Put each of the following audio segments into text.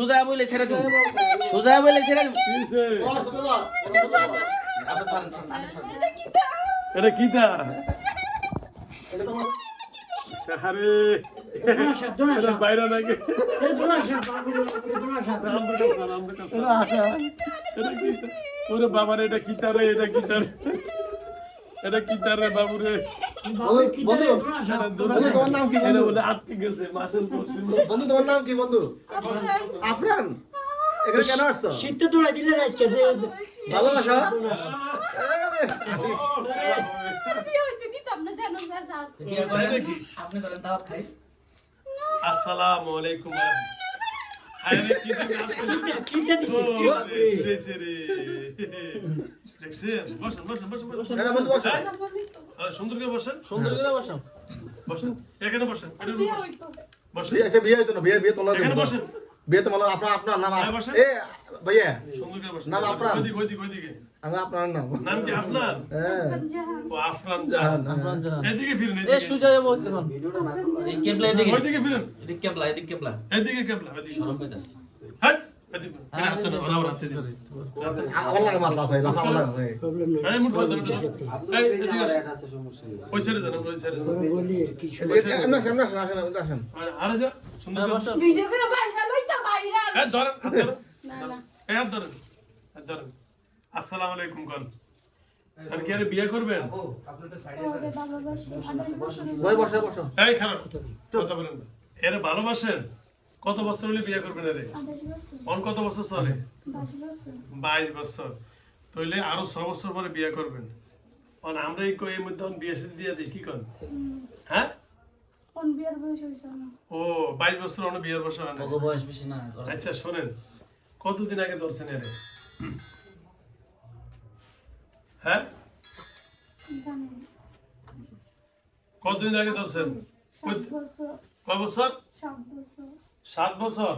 সোজা বলে ছেড়ে দেবো। সোজা বলে ছেড়ে দেবো। এটা কি তা আরে। এটা বাইরে নাকি? ওরে বাবা রে এটা কি? তার রে এটা কি তার এটা কি তার রে? বাবু রে তোমার নাম কি বন্ধু? বলে আটকে গেছে মাসের বন্ধু তোমার নাম কি বন্ধু? আফরান। এখানে কেন আসছো? শীতে দৌড়াই দিলে আজকে যে ভালোবাসা? আসসালামু আলাইকুম। দেখছেন? বসেন, বসেন, বসেন, বসেন। এখানে বন্ধু সুন্দর করে বসেন। সুন্দর করে বসো বসেন। এখানে বসেন বসেন। বসেন। বিয়ে হইতো না বিয়ে বিয়ে তোলা এখানে বসেন। বিয়ে তো মানে আপনার আপনার নাম এ ভাইয়া। সুন্দর করে বসেন। নাম আফরান। ওইদিকে ওইদিকে ওইদিকে। আমি আপনার নাম। নাম কি আপনার? হ্যাঁ। ও আফরান জাহান এদিকে ফিরেন এ সুজা যাব এই কেবলা এদিকে। ওইদিকে ফিরেন। এদিকে কেবলা এদিকে কেবলা। এদিকে কেবলা এদিকে। হ্যাঁ আসসালামু আলাইকুম কোন আর কি আরে বিয়ে করবেন ওরে ভালোবাসি বই বসে বসো এই খারাপ। কথা বলেন ভালোবাসেন? কত বছর হলে বিয়ে করবেন এরে আঠাশ অন কত বছর চলে? বাইশ বছর। তাইলে আরও ছ বছর পরে বিয়ে করবেন। অন আমরা এই কই- এই মধ্যে অন বিয়ে শাদী দিয়ে দিই কি কন? হ্যাঁ? বয়স ও বাইশ বছর অন বিয়ের বছর হয় না বয়স বেশি না আচ্ছা শোনেন। কতদিন আগে ধরছেন এরে? হ্যাঁ? কতদিন আগে ধরছেন? কয় বছর? সাত বছর। সাত বছর?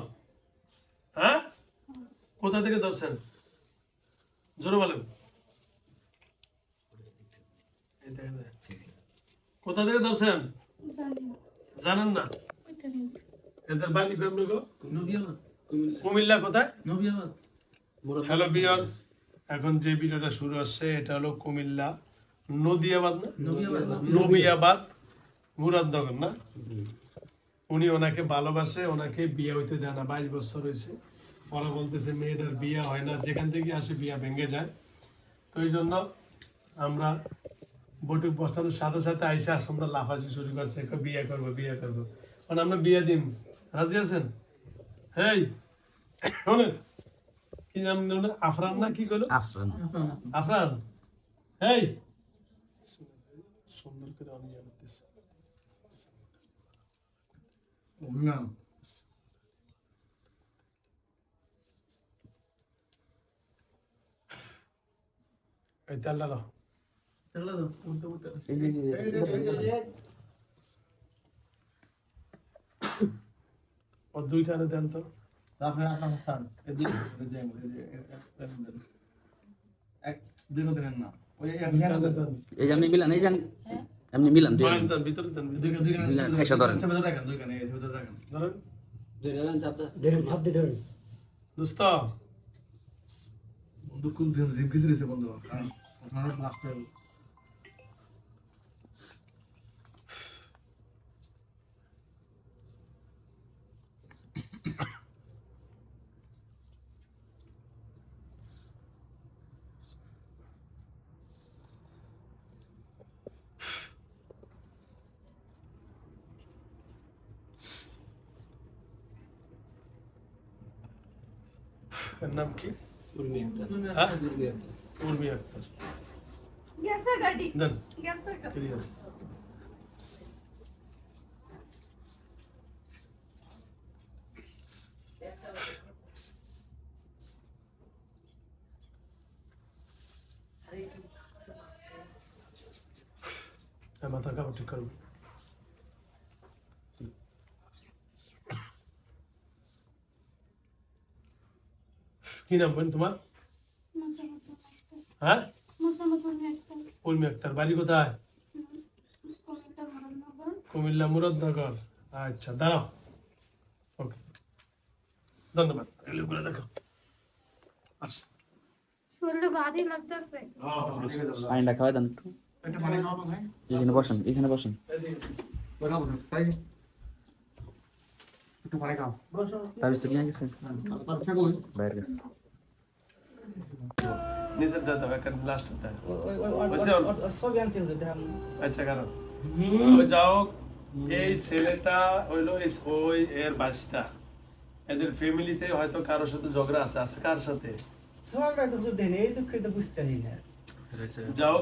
হ্যাঁ? কোথা থেকে ধরছেন? জোরে বলেন। কোথা থেকে ধরছেন? জানেন না? এদের বাড়ি গো কুমিল্লা কোথায়? হ্যালো বিয়ার্স এখন যে ভিডিওটা শুরু হচ্ছে এটা হলো কুমিল্লা। নদিয়াবাদ না? নদিয়াবাদ। মুরাদনগর না? উনি ওনাকে ভালোবাসে ওনাকে বিয়ে হইতে দেয় না বাইশ বছর হয়েছে ওরা বলতেছে মেয়েটার বিয়ে হয় না যেখান থেকে আসে বিয়ে ভেঙে যায়। তো এই জন্য আমরা বটুক বসানোর সাথে সাথে আইসা সুন্দর লাফাজি শুরু করছে বিয়ে করব বিয়ে করব? কারণ আমরা বিয়ে দিন রাজি আছেন? হেই কি নাম? আফরান না কি করল আফরান। আফরান। হেই। সুন্দর করে এই তেলটা দাও ও দুইখানে দেন তো আপনি আপনার স্থান এদিকে এক দুই দিনের না ওই দেন এই যে আপনি মিলান এই যে আপনি মিলান দুই খাইসা ধরেন। রাখেন দুই কানে ভিতরে রাখেন। ধরেন। দোস্ত। বন্ধু কোন জিম কিছু বন্ধু? কারণ আপনারা লাস্টে এর নাম কি হ্যাঁ? উর্মি আক্তার গেছে গাড়ি দেন গেছে গাড়ি। ক্লিয়ার কি নাম বোন তোমার মোসাম্মদ একটা হ্যাঁ মোসাম্মদ একটা উর্মি আক্তার বাড়ি কোথায় কোন একটা মহানগর কুমিল্লা মুরাদনগর আচ্ছা দাঁড়াও ওকে ধন্যবাদ এগুলো করে দেখো আস শরীরে ভারী লাগতেছে পানিটা খাওয়াই দেন একটু একটা পানি খাও তো ভাই এখানে বসেন এখানে বসেন বরাবর তাই একটু পানি খাও তাবিজ তো নিয়ে গেছে আচ্ছা কই বাইরে গেছে নিচের দাও আচ্ছা কারণ। যাও এই ছেলেটা হইল ওই এর বাচ্চা এদের ফ্যামিলিতে হয়তো কারোর সাথে ঝগড়া আছে আছে কার সাথে? যাও।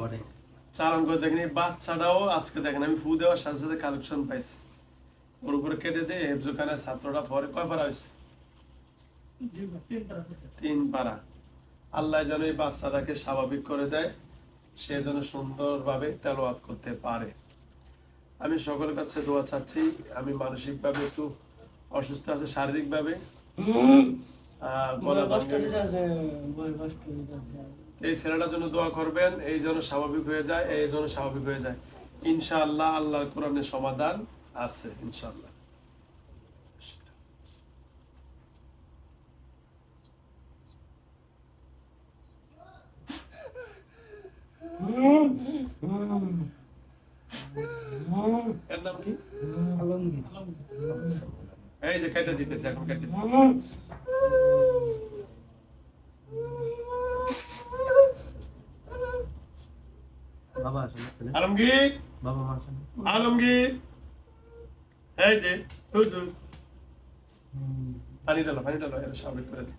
চালান করে দেখেন এই বাচ্চাটাও আজকে দেখেন আমি ফু দেওয়ার সাথে সাথে কালেকশন পাইছি। ওর উপরে কেটে দিয়ে হেফজোখানে ছাত্রটা পরে কয় পারা হয়েছে? তিন পারা আল্লাহ যেন এই বাচ্চাটাকে স্বাভাবিক করে দেয় সে যেন সুন্দরভাবে তেলাওয়াত করতে পারে। আমি সকলের কাছে দোয়া চাচ্ছি আমি মানসিকভাবে একটু অসুস্থ আছে শারীরিকভাবে। এই ছেলেটার জন্য দোয়া করবেন এই যেন স্বাভাবিক হয়ে যায় এই যেন স্বাভাবিক হয়ে যায়। ইনশাআল্লাহ আল্লাহর কোরআনের সমাধান আছে ইনশাআল্লাহ। এর নাম কি? এই যে কেটে দিতেছে এখন কেটে বাবা আলমগীর? বাবা আলমগীর? এই যে হুজুর পানি ডালো পানি ডালো এটা স্বাভাবিক করে দিই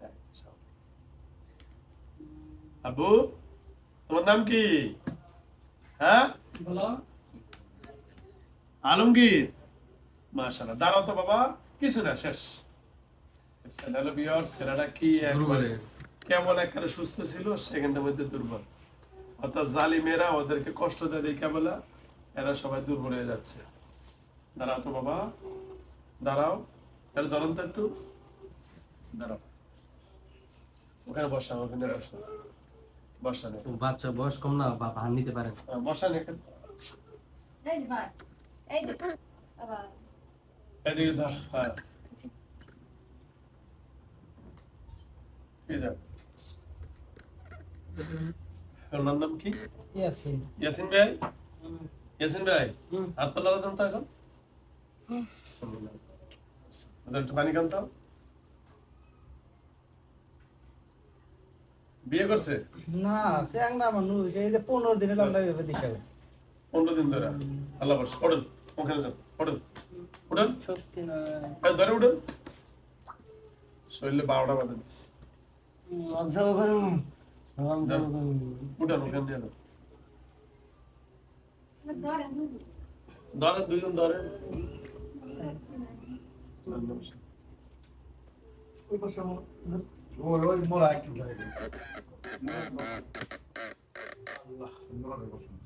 এই, স্বাভাবিক। আবু তোমার নাম কি? হ্যাঁ? আলমগীর? মাশাআল্লাহ দাঁড়াও তো বাবা কিছু না শেষ। ছেলেটা কি কেবল একবারে সুস্থ ছিল সেকেন্ডের মধ্যে দুর্বল। অর্থাৎ জালিমেরা ওদেরকে কষ্ট দেয় দেখে বলা এরা সবাই দুর্বল হয়ে যাচ্ছে। দাঁড়াও তো বাবা দাঁড়াও এর ধরুন তো একটু। দাঁড়াও। ওখানে বসা ওখানে বসা। বসা নেই। বাচ্চা বয়স কম না বাপ হার নিতে পারে। না। বসা নেই এখানে। এই যে ভাই, এই যে। আবার এদিকে ধর হ্যাঁ। এই দেখ। ওনার নাম কি? ইয়াসিন। ভাই? ইয়াসিন ভাই? হাত পাল্লা দেন তো এখন। একটু পানি খান তো। বিয়ে করছে? না চ্যাংরা মানুষ। এই যে পনেরো দিনে লন্ডা ভেবে হবে পনেরো দিন ধরে? আল্লাহ বস ওঠেন ওখানে যান ওঠেন ওঠেন সত্যি না। ধরে উঠেন। শরীরে বারোটা বাজে। দিস লজ্জা করুন যান উঠেন ওখান দিয়ে যান ধরেন ধরেন দুজন ধরেন ওই ওই মোরা একটু আল্লাহ মোরা বসুন